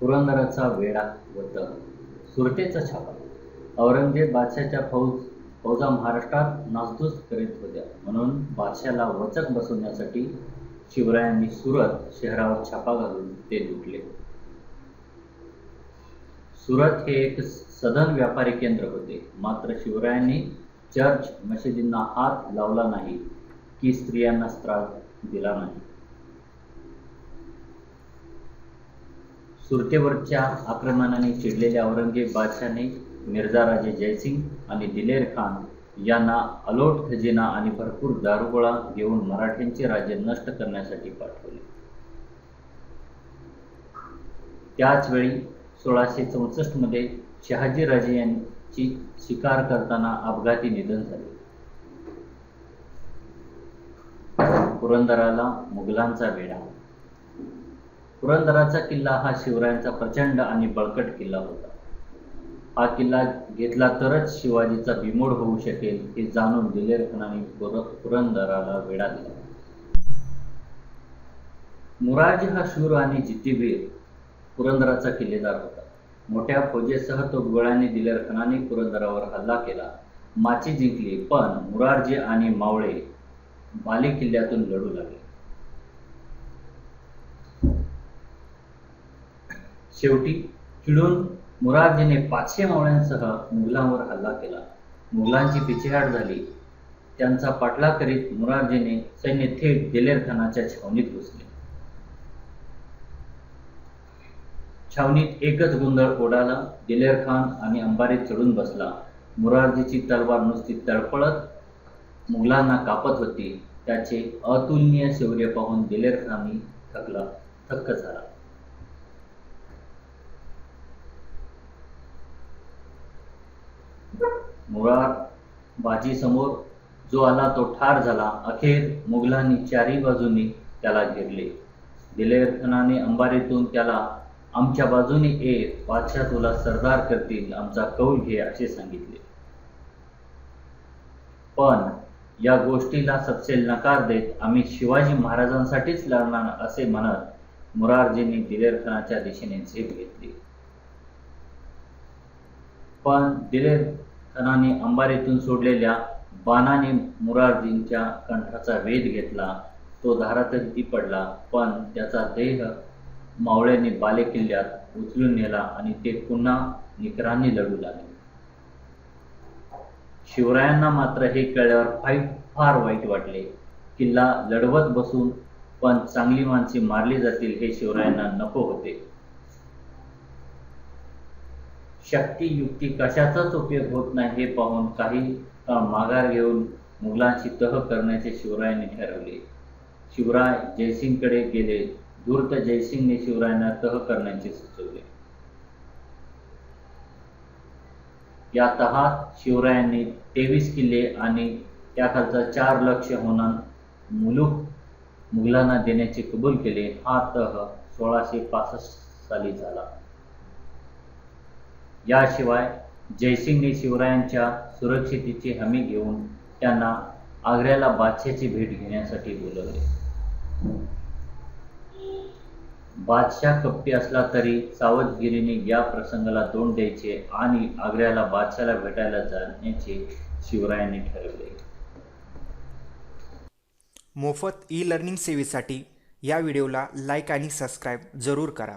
पुरंदराचा वेढा व तह सुरतेचा छापा. औरंगजेब बादशाच्या फौज फौजा महाराष्ट्रात नासधूस करीत होत्या. म्हणून बादशाला वचक बसवण्यासाठी शिवरायांनी सुरत शहरावर छापा घालून ते लुटले. सुरत हे एक सदन व्यापारी केंद्र होते. मात्र शिवरायांनी चर्च मशिदींना हात लावला नाही की स्त्रियांना त्रास दिला नाही. सुरतेवरच्या आक्रमणाने चिडलेल्या औरंगजेब बादशाने मिर्झा राजे जयसिंग आणि दिलेर खान यांना अलोट खजिना आणि भरपूर दारुगोळा घेऊन मराठ्यांचे राज्य नष्ट करण्यासाठी पाठवले. त्याच वेळी सोळाशे चौसष्टमध्ये शहाजी राजे यांची शिकार करताना अपघाती निधन झाले. पुरंदराला मुघलांचा वेढा पुरंदराचा किल्ला हा शिवरायांचा प्रचंड आणि बळकट किल्ला होता. हा किल्ला घेतला तरच शिवाजीचा बिमोड होऊ शकेल हे जाणून दिलेरखानाने पुर पुरंदराला वेढा दिला. मुरारजी हा शूर आणि जिद्दीवीर पुरंदराचा किल्लेदार होता. मोठ्या फौजेसह तो गोळ्याने दिलेरखनाने पुरंदरावर हल्ला केला. माची जिंकली पण मुरारजी आणि मावळे बाले किल्ल्यातून लढू लागले. शेवटी चिडून मुरारजीने पाचशे मावळ्यांसह मुघलांवर हल्ला केला. मुघलांची पिछेहाट झाली. त्यांचा पाठलाग करीत मुरारजीने सैन्य थेट दिलेर खानाच्या छावणीत घुसले. छावणीत एकच गोंधळ ओढाला. दिलेर खान आणि अंबारीत चढून बसला. मुरारजीची तलवार नुसती तळपळत मुघलांना कापत होती. त्याचे अतुलनीय शौर्य पाहून दिलेर खानी थकला थक्क झाला. मुळात बाजीसमोर जो आला तो ठार झाला. अखेर मुघलांनी चारही बाजूंनी त्याला घेरले. दिलेर खानाने अंबारीतून त्याला आमच्या बाजूने ये बादशाह तुला सरदार करतील आमचा कौल घे असे सांगितले. पण या गोष्टीला सपसेल नकार देत आम्ही शिवाजी महाराजांसाठीच लढणार असे म्हणत मुरारजींनी दिलेर खानाच्या दिशेने झेप घेतली. पण दिलेर अंबारीतून सोडलेल्या बाणाने मुरारजींच्या कंठाचा वेध घेतला. तो धारातही पडला पण त्याचा देह मावळ्यांनी बालेकिल्ल्यात उचलून नेला आणि ते पुन्हा निकरांनी लढू लागले. शिवरायांना मात्र हे कळल्यावर फाईट फार वाईट वाटले. किल्ला लढवत बसून पण चांगली माणसे मारली जातील हे शिवरायांना नको होते. शक्ती युक्ती कशाचाच उपयोग होत नाही हे पाहून काही काळ माघार घेऊन मुलांशी तह करण्याचे शिवरायाने ठरवले. शिवराय जयसिंगकडे गेले. धूर्त जयसिंगने शिवरायांना तह करण्याचे सुचवले. या तहात शिवरायांनी तेवीस किल्ले आणि त्याखालचा चार लक्ष होणार मुलूक मुघलांना देण्याचे कबूल केले. हा तह सोळाशे पासष्ट साली झाला. याशिवाय जयसिंगने शिवरायांच्या सुरक्षितेची हमी घेऊन त्यांना आग्र्याला बादशाची भेट घेण्यासाठी बोलवले. बादशाह कप्पी असला तरी सावधगिरीने या प्रसंगाला तोंड द्यायचे आणि आग्र्याला बादशाला भेटायला जाण्याचे शिवरायांनी ठरवले. मोफत ई लर्निंग सेवेसाठी या व्हिडिओला लाईक आणि सबस्क्राईब जरूर करा.